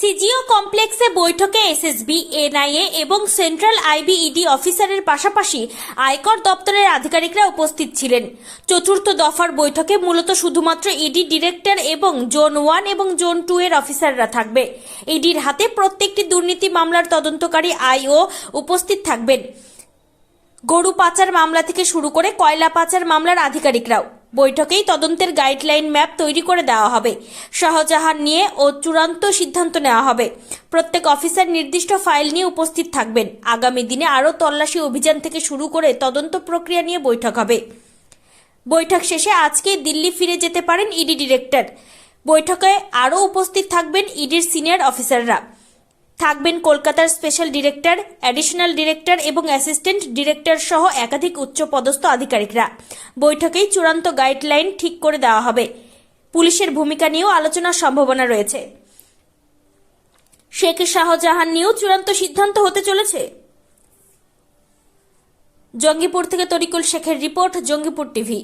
CGO কমপ্লেক্সে বৈঠকে SSB, NIA এবং সেন্ট্রাল আইবিইডি অফিসারের পাশাপাশি আয়কর দপ্তরের আধিকারিকরা উপস্থিত ছিলেন। চতুর্থ দফার বৈঠকে মূলত শুধুমাত্র ইডি ডিরেক্টর এবং জোন ওয়ান এবং জোন টু এর অফিসাররা থাকবে। ইডির হাতে প্রত্যেকটি দুর্নীতি মামলার তদন্তকারী আইও উপস্থিত থাকবেন। গরু পাচার মামলা থেকে শুরু করে কয়লা পাচার মামলার আধিকারিকরাও। বৈঠকেই তদন্তের গাইডলাইন ম্যাপ তৈরি করে দেওয়া হবে। শাহজাহান নিয়ে ও চূড়ান্ত সিদ্ধান্ত নেওয়া হবে। প্রত্যেক অফিসার নির্দিষ্ট ফাইল নিয়ে উপস্থিত থাকবেন। আগামী দিনে আরও তল্লাশি অভিযান থেকে শুরু করে তদন্ত প্রক্রিয়া নিয়ে বৈঠক হবে। বৈঠক শেষে আজকে দিল্লি ফিরে যেতে পারেন ইডি ডিরেক্টর। বৈঠকে আরও উপস্থিত থাকবেন ইডির সিনিয়র অফিসাররা। থাকবেন কলকাতার স্পেশাল ডিরেক্টর অ্যাডিশনাল ডিরেক্টর এবং অ্যাসিস্ট্যান্ট ডিরেক্টর সহ একাধিক উচ্চপদস্থ আধিকারিকরা। বৈঠকেই চূড়ান্ত গাইডলাইন ঠিক করে দেওয়া হবে। পুলিশের ভূমিকা নিয়েও আলোচনার সম্ভাবনা রয়েছে। শেখ শাহজাহান নিয়েও চূড়ান্ত সিদ্ধান্ত হতে চলেছে? জঙ্গিপুর থেকে তরিকুল শেখের রিপোর্ট, জঙ্গিপুর টিভি।